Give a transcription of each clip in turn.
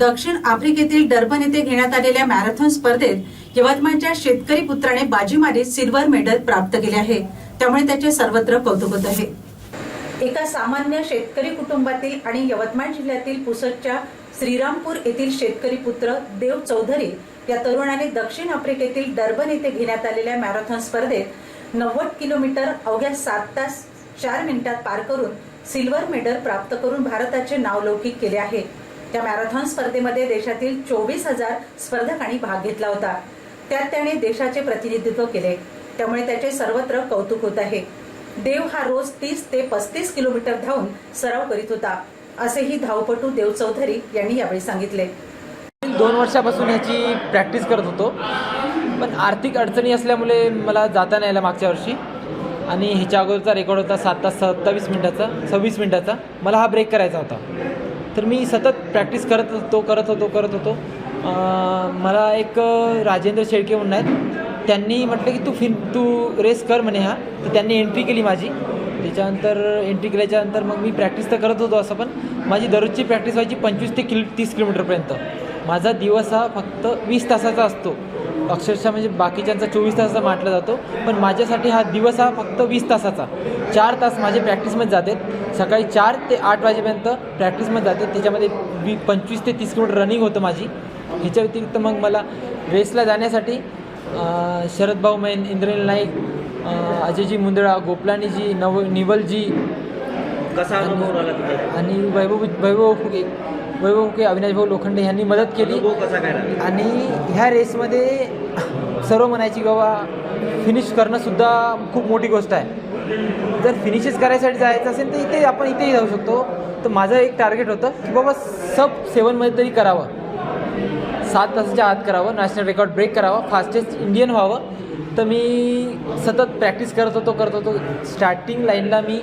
दक्षिण आफ्रिकेतील डर्बन येथे घेण्यात आलेल्या मॅरेथॉन स्पर्धेत यवतमाळच्या शेतकरी पुत्राने बाजी मारीत सिल्वर मेडल प्राप्त केले आहे. त्यामुळे त्याचे सर्वत्र कौतुक होत आहे. एका सामान्य शेतकरी कुटुंबातील आणि यवतमाळ जिल्ह्यातील पुसदच्या श्रीरामपूर येथील शेतकरी पुत्र देव चौधरी या तरुणाने दक्षिण आफ्रिकेतील डर्बन येथे घेण्यात आलेल्या मॅरेथॉन स्पर्धेत नव्वद किलोमीटर अवघ्या सात तास चार मिनिटात पार करून सिल्वर मेडल प्राप्त करून भारताचे नाव लौकिक केले आहे. त्या मॅरेथॉन स्पर्धेमध्ये देशातील चोवीस हजार स्पर्धकांनी भाग घेतला होता. त्यात त्याने देशाचे प्रतिनिधित्व केले. त्यामुळे त्याचे सर्वत्र कौतुक होत आहे. देव हा रोज तीस ते पस्तीस किलोमीटर धावून सराव करीत होता असेही धावपटू देव चौधरी यांनी यावेळी सांगितले. दोन वर्षापासून ह्याची प्रॅक्टिस करत होतो. पण आर्थिक अडचणी असल्यामुळे मला जाता नाही आलं मागच्या वर्षी. आणि ह्याच्या अगोदरचा रेकॉर्ड होता सात तास सत्तावीस मिनिटाचा सव्वीस मिनिटाचा. मला हा ब्रेक करायचा होता. तर मी सतत प्रॅक्टिस करत होतो करत होतो करत होतो. मला एक राजेंद्र शेळके म्हणून आहेत. त्यांनी म्हटलं की तू फिन तू रेस कर म्हणे हा. तर त्यांनी एंट्री केली माझी. त्याच्यानंतर एंट्री केल्याच्यानंतर मग मी प्रॅक्टिस तर करत होतो असं पण माझी दररोजची प्रॅक्टिस व्हायची पंचवीस ते किलो तीस किलोमीटरपर्यंत माझा दिवस हा फक्त वीस तासाचा असतो. अक्षरशः म्हणजे बाकीच्यांचा चोवीस तासाचा म्हटला जातो. पण माझ्यासाठी हा दिवस हा फक्त वीस तासाचा. चार तास माझे प्रॅक्टिसमध्ये जातात सकाळी चार ते आठ वाजेपर्यंत प्रॅक्टिसमध्ये जाते. त्याच्यामध्ये वी पंचवीस ते तीस किलोमीटर रनिंग होतं माझी. ह्याच्या व्यतिरिक्त मग मला रेसला जाण्यासाठी शरद भाऊ मैन इंद्रनील नाईक अजयजी मुंदळा गोपलानीजी नव निवलजी कसा अनुभव आणि वैभव वैभव फुके वैभव फुके अविनाश भाऊ लोखंडे यांनी मदत केली. आणि ह्या रेसमध्ये सर्व म्हणायची बाबा फिनिश करणंसुद्धा खूप मोठी गोष्ट आहे. जर फिनिशेस करायसाठी जायचं असेल तर इथे आपण इथेही जाऊ शकतो. तर माझं एक टार्गेट होतं की बाबा सब सेवनमध्ये तरी करावं. सात तासाच्या आत करावं नॅशनल रेकॉर्ड ब्रेक करावा फास्टेस्ट इंडियन व्हावं. तर मी सतत प्रॅक्टिस करत होतो करत होतो. स्टार्टिंग लाईनला मी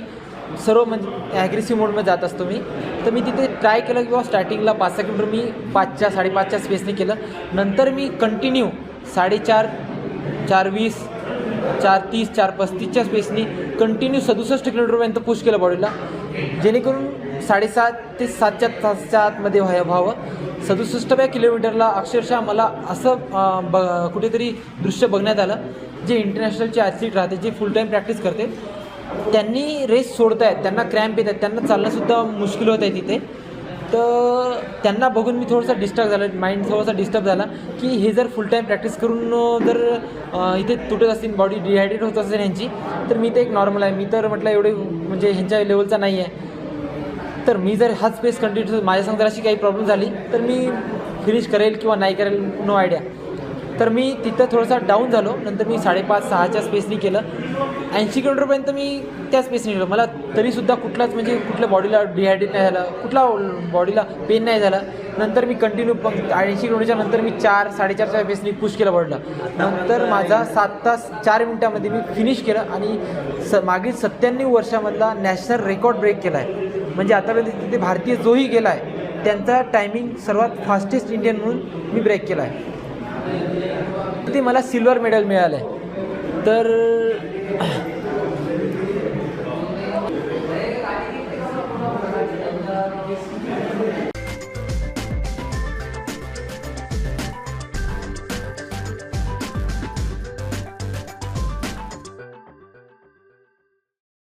सर्व म्हणजे ॲग्रेसिव्ह मोडमध्ये जात असतो मी. तर मी तिथे ट्राय केलं की बाबा स्टार्टिंगला पाच सहा किलोमीटर मी पाचच्या साडेपाचच्या स्पेसने केलं. नंतर मी कंटिन्यू साडेचार चार वीस चार तीस चार पस्तीसच्या स्पेसनी कंटिन्यू सदुसष्ट किलोमीटरपर्यंत पुश केलं बॉडीला जेणेकरून साडेसात ते सातच्या तासच्या आतमध्ये व्हाय व्हावं. सदुसष्टव्या किलोमीटरला अक्षरशः मला असं ब कुठेतरी दृश्य बघण्यात आलं जे इंटरनॅशनलचे ॲथलीट राहते जे फुल टाईम प्रॅक्टिस करते त्यांनी रेस सोडतायत त्यांना क्रॅम्प येत आहेत त्यांना चालणंसुद्धा मुश्किल होत आहे तिथे. तर त्यांना बघून मी थोडंसं डिस्टर्ब झालं. माइंड थोडासा डिस्टर्ब झाला की हे जर फुल टाईम प्रॅक्टिस करून जर इथे तुटत असतील बॉडी डिहायड्रेट होत असेल ह्यांची तर मी तर एक नॉर्मल आहे. मी तर म्हटलं एवढे म्हणजे ह्यांच्या लेवलचा नाही आहे तर मी जर हाच स्पेस कंटिन्यू माझ्यासंग जर अशी काही प्रॉब्लेम झाली तर मी फिनिश करेल किंवा नाही करेल नो आयडिया तर मी तिथं थोडासा डाऊन झालो. नंतर मी साडेपाच सहाच्या स्पेसनी केलं. ऐंशी किलोमीटरपर्यंत मी त्या स्पेसनी गेलो. मला तरीसुद्धा कुठलाच म्हणजे कुठल्या बॉडीला डिहायड्रेट नाही झालं. कुठला बॉडीला पेन नाही झालं. नंतर मी कंटिन्यू पण ऐंशी किलोमीटरच्या नंतर मी चार साडेचारच्या स्पेसनी पुश केलं बॉडीला नंतर माझा सात तास चार मिनटामध्ये मी फिनिश केलं आणि स मागील सत्त्याण्णव वर्षामधला नॅशनल रेकॉर्ड ब्रेक केला आहे म्हणजे आतापर्यंत तिथे भारतीय जोही गेला आहे त्यांचा टायमिंग सर्वात फास्टेस्ट इंडियन म्हणून मी ब्रेक केला आहे ते मला सिल्वर मेडल मिळालं आहे तर